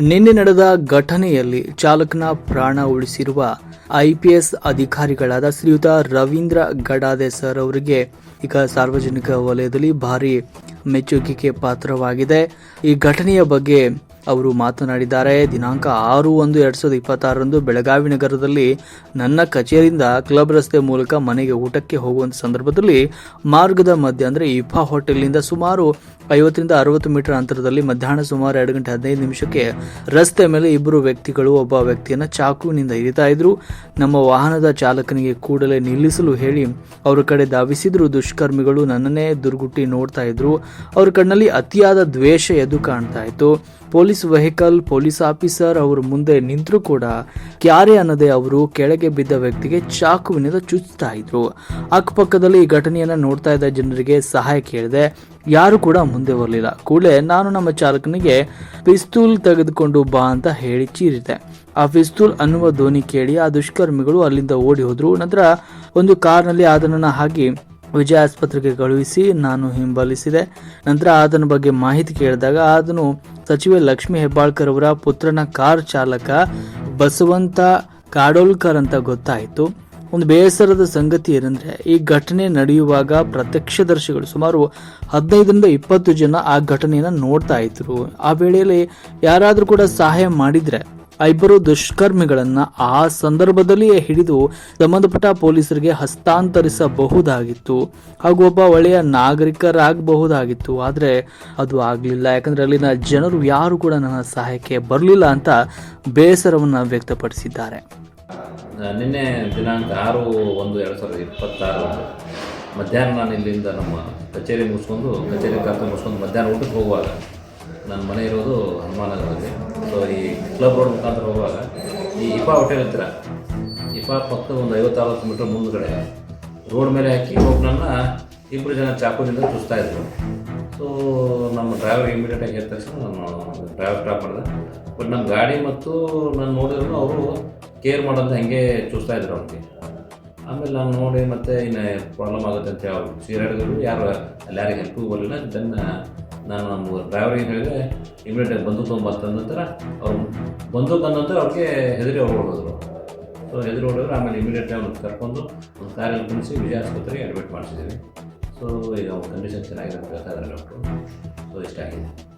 ನಿನ್ನೆ ನಡೆದ ಘಟನೆಯಲ್ಲಿ ಚಾಲಕನ ಪ್ರಾಣ ಉಳಿಸಿರುವ ಐಪಿಎಸ್ ಅಧಿಕಾರಿಗಳಾದ ಶ್ರೀಯುತ ರವೀಂದ್ರ ಗಡಾದೆ ಸರ್ ಅವರಿಗೆ ಈಗ ಸಾರ್ವಜನಿಕ ವಲಯದಲ್ಲಿ ಭಾರಿ ಮೆಚ್ಚುಗೆಗೆ ಪಾತ್ರವಾಗಿದೆ. ಈ ಘಟನೆಯ ಬಗ್ಗೆ ಅವರು ಮಾತನಾಡಿದ್ದಾರೆ. ದಿನಾಂಕ ಆರು ಒಂದು ಎರಡ್ ಸಾವಿರದ ಇಪ್ಪತ್ತಾರರಂದು ಬೆಳಗಾವಿ ನಗರದಲ್ಲಿ ನನ್ನ ಕಚೇರಿಯಿಂದ ಕ್ಲಬ್ ರಸ್ತೆ ಮೂಲಕ ಮನೆಗೆ ಊಟಕ್ಕೆ ಹೋಗುವಂಥ ಸಂದರ್ಭದಲ್ಲಿ ಮಾರ್ಗದ ಮಧ್ಯ ಅಂದರೆ ಇಫಾ ಹೋಟೆಲ್ನಿಂದ ಸುಮಾರು ಐವತ್ತರಿಂದ ಅರವತ್ತು ಮೀಟರ್ ಅಂತರದಲ್ಲಿ ಮಧ್ಯಾಹ್ನ ಸುಮಾರು ಎರಡು ಗಂಟೆ ಹದಿನೈದು ನಿಮಿಷಕ್ಕೆ ರಸ್ತೆ ಮೇಲೆ ಇಬ್ಬರು ವ್ಯಕ್ತಿಗಳು ಒಬ್ಬ ವ್ಯಕ್ತಿಯನ್ನ ಚಾಕುವಿನಿಂದ ಇರಿತಾ ಇದ್ರು. ನಮ್ಮ ವಾಹನದ ಚಾಲಕನಿಗೆ ಕೂಡಲೇ ನಿಲ್ಲಿಸಲು ಹೇಳಿ ಅವರ ಕಡೆ ಧಾವಿಸಿದ್ರು. ದುಷ್ಕರ್ಮಿಗಳು ನನ್ನನ್ನೇ ದುರ್ಗುಟ್ಟಿ ನೋಡ್ತಾ ಇದ್ರು. ಅವ್ರ ಕಣ್ಣಲ್ಲಿ ಅತಿಯಾದ ದ್ವೇಷ ಎದ್ದು ಕಾಣ್ತಾ ಇತ್ತು. ಪೊಲೀಸ್ ವೆಹಿಕಲ್, ಪೊಲೀಸ್ ಆಫೀಸರ್ ಅವರು ಮುಂದೆ ನಿಂತರೂ ಕೂಡ ಕ್ಯಾರೆ ಅನ್ನದೆ ಅವರು ಕೆಳಗೆ ಬಿದ್ದ ವ್ಯಕ್ತಿಗೆ ಚಾಕುವಿನಿಂದ ಚುಚ್ತಾ ಇದ್ರು. ಅಕ್ಕಪಕ್ಕದಲ್ಲಿ ಈ ಘಟನೆಯನ್ನ ನೋಡ್ತಾ ಇದ್ದ ಜನರಿಗೆ ಸಹಾಯ ಕೇಳಿದೆ. ಯಾರು ಕೂಡ ಮುಂದೆ ಬರಲಿಲ್ಲ. ಕೂಡಲೇ ನಾನು ನಮ್ಮ ಚಾಲಕನಿಗೆ ಪಿಸ್ತೂಲ್ ತೆಗೆದುಕೊಂಡು ಬಾ ಅಂತ ಹೇಳಿ ಚೀರಿದೆ. ಆ ಪಿಸ್ತೂಲ್ ಅನ್ನುವ ಧ್ವನಿ ಕೇಳಿ ಆ ದುಷ್ಕರ್ಮಿಗಳು ಅಲ್ಲಿಂದ ಓಡಿ ಹೋದ್ರು. ನಂತರ ಒಂದು ಕಾರ್ನಲ್ಲಿ ಆತನನ್ನ ಹಾಕಿ ವಿಜಯ ಆಸ್ಪತ್ರೆಗೆ ಕಳುಹಿಸಿ ನಾನು ಹಿಂಬಾಲಿಸಿದೆ. ನಂತರ ಆತನ ಬಗ್ಗೆ ಮಾಹಿತಿ ಕೇಳಿದಾಗ ಆತನು ಸಚಿವೆ ಲಕ್ಷ್ಮಿ ಹೆಬ್ಬಾಳ್ಕರ್ ಅವರ ಪುತ್ರನ ಕಾರ್ ಚಾಲಕ ಬಸವಂತ ಕಾಡೋಲ್ಕರ್ ಅಂತ ಗೊತ್ತಾಯಿತು. ಒಂದು ಬೇಸರದ ಸಂಗತಿ ಏನಂದ್ರೆ, ಈ ಘಟನೆ ನಡೆಯುವಾಗ ಪ್ರತ್ಯಕ್ಷದರ್ಶಿಗಳು ಸುಮಾರು ಹದಿನೈದರಿಂದ ಇಪ್ಪತ್ತು ಜನ ಆ ಘಟನೆಯನ್ನ ನೋಡ್ತಾ ಇದ್ರು. ಆ ವೇಳೆಯಲ್ಲಿ ಯಾರಾದರೂ ಕೂಡ ಸಹಾಯ ಮಾಡಿದ್ರೆ ಇಬ್ಬರು ದುಷ್ಕರ್ಮಿಗಳನ್ನು ಆ ಸಂದರ್ಭದಲ್ಲಿಯೇ ಹಿಡಿದು ಸಂಬಂಧಪಟ್ಟ ಪೊಲೀಸರಿಗೆ ಹಸ್ತಾಂತರಿಸಬಹುದಾಗಿತ್ತು. ಹಾಗೂ ಒಬ್ಬ ಒಳ್ಳೆಯ ನಾಗರಿಕರಾಗಬಹುದಾಗಿತ್ತು. ಆದರೆ ಅದು ಆಗಲಿಲ್ಲ. ಯಾಕಂದರೆ ಅಲ್ಲಿನ ಜನರು ಯಾರು ಕೂಡ ನನ್ನ ಸಹಾಯಕ್ಕೆ ಬರಲಿಲ್ಲ ಅಂತ ಬೇಸರವನ್ನು ವ್ಯಕ್ತಪಡಿಸಿದ್ದಾರೆ. ನಿನ್ನೆ ದಿನಾಂಕ ಆರು ಒಂದು ಎರಡು ಸಾವಿರದ ಇಪ್ಪತ್ತಾರು ಮಧ್ಯಾಹ್ನ ನಾನು ಇಲ್ಲಿಂದ ನಮ್ಮ ಕಚೇರಿ ಮುಗಿಸ್ಕೊಂಡು, ಕಚೇರಿ ಕಾರ್ಯಕ್ರಮ ಮುಗಿಸ್ಕೊಂಡು ಮಧ್ಯಾಹ್ನ ಊಟಕ್ಕೆ ಹೋಗುವಾಗ ನನ್ನ ಮನೆ ಇರೋದು ಹನುಮಾನಗರದಲ್ಲಿ ಸೊ ಈ ಕ್ಲಬ್ ರೋಡ್ ಮುಖಾಂತರ ಹೋಗುವಾಗ ಈ ಇಫಾ ಹೋಟೆಲ್ ಹತ್ತಿರ ಇಫಾ ಪಕ್ಕ ಒಂದು ಐವತ್ತು ಮೀಟರ್ ಮುಂದ್ಗಡೆ ರೋಡ್ ಮೇಲೆ ಹಾಕಿ ಒಬ್ಬನನ್ನ ಇಬ್ಬರು ಜನ ಚಾಕುದಿಂದ ಚುಸ್ತಾ ಇದ್ರು. ಸೊ ನಮ್ಮ ಡ್ರೈವರ್ ಇಮಿಡಿಯೇಟಾಗಿ ಹೇಳಿದ ತಕ್ಷಣ ನಾನು ಡ್ರೈವರ್ ಡ್ರಾಪ್ ಮಾಡಿದೆ. ಬಟ್ ನಮ್ಮ ಗಾಡಿ ಮತ್ತು ನಾನು ನೋಡಿದ್ರು ಅವರು ಕೇರ್ ಮಾಡೋದು ಹಂಗೆ ಚೂಸ್ತಾ ಇದ್ರು ಅವ್ರಿಗೆ. ಆಮೇಲೆ ನಾನು ನೋಡಿ ಮತ್ತೆ ಇನ್ನು ಪ್ರಾಬ್ಲಮ್ ಆಗುತ್ತೆ ಅಂತ ಅವ್ರು. ಹಿಡಿದ್ರು ಯಾರು ಅಲ್ಲಿ ಯಾರಿಗೆ ಹೆಲ್ಪಿಗೂ ಬರಲಿಲ್ಲ ದೆನ್ ನಾನು ನಮ್ಮ ಡ್ರೈವರಿಗೆ ಹೇಳಿದೆ ಇಮಿಡಿಯೇಟಾಗಿ ಬಂದೂಕು ತೊಗೊಂಬಂದ ನಂತರ ಅವ್ರು ಅಂದ ನಂತರ ಅವ್ರಿಗೆ ಹೆದರಿ ಓಡೋದ್ರು ಸೊ ಹೆದರಿ ಓಡಿದ್ರು ಆಮೇಲೆ ಇಮಿಡಿಯೇಟ್ಲಿ ಅವ್ರನ್ನ ಕರ್ಕೊಂಡು ಒಂದು ಕಾರಲ್ಲಿ ಕುಣಿಸಿ ವಿಜಯ ಆಸ್ಪತ್ರೆಗೆ ಅಡ್ಮಿಟ್ ಮಾಡಿಸಿದ್ದೀವಿ ಸೊ ಈಗ ಅವ್ರ ಕಂಡೀಷನ್ ಚೆನ್ನಾಗಿದೆ ಅಂತ ಡಾಕ್ಟ್ರು. ಸೊ ಇಷ್ಟ ಆಗಿದೆ.